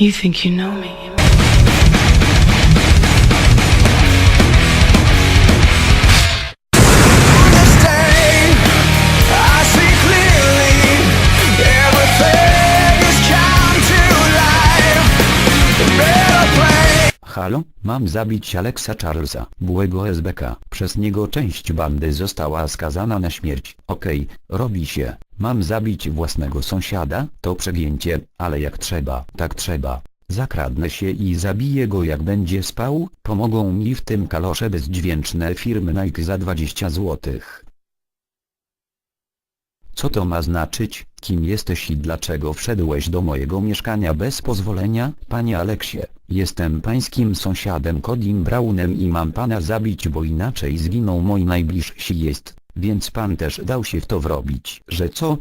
You think you know me. stain. I see clearly everything has come to life. A better place. Halo, mam zabić Alexa Charlesa, byłego SBK. Przez niego część bandy została skazana na śmierć. Okej, robi się. Mam zabić własnego sąsiada? To przegięcie, ale jak trzeba, tak trzeba. Zakradnę się i zabiję go jak będzie spał, pomogą mi w tym kalosze bezdźwięczne firmy Nike za 20 złotych. Co to ma znaczyć? Kim jesteś i dlaczego wszedłeś do mojego mieszkania bez pozwolenia? Panie Aleksie, jestem pańskim sąsiadem Codim Brownem i mam pana zabić, bo inaczej zginą moi najbliżsi jest, więc pan też dał się w to wrobić, że co?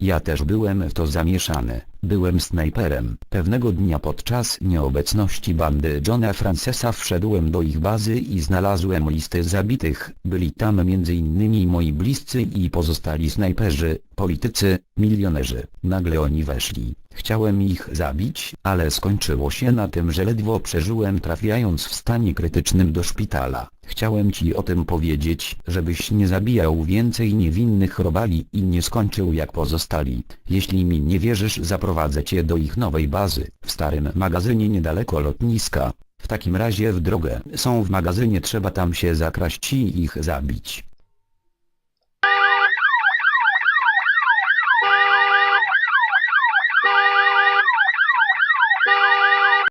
Ja też byłem w to zamieszany, byłem snajperem. Pewnego dnia podczas nieobecności bandy Johna Francesa wszedłem do ich bazy i znalazłem listę zabitych. Byli tam m.in. moi bliscy i pozostali snajperzy, politycy, milionerzy. Nagle oni weszli. Chciałem ich zabić, ale skończyło się na tym, że ledwo przeżyłem trafiając w stanie krytycznym do szpitala. Chciałem ci o tym powiedzieć, żebyś nie zabijał więcej niewinnych robali i nie skończył jak pozostali. Jeśli mi nie wierzysz zaprowadzę cię do ich nowej bazy, w starym magazynie niedaleko lotniska. W takim razie w drogę są w magazynie trzeba tam się zakraść i ich zabić.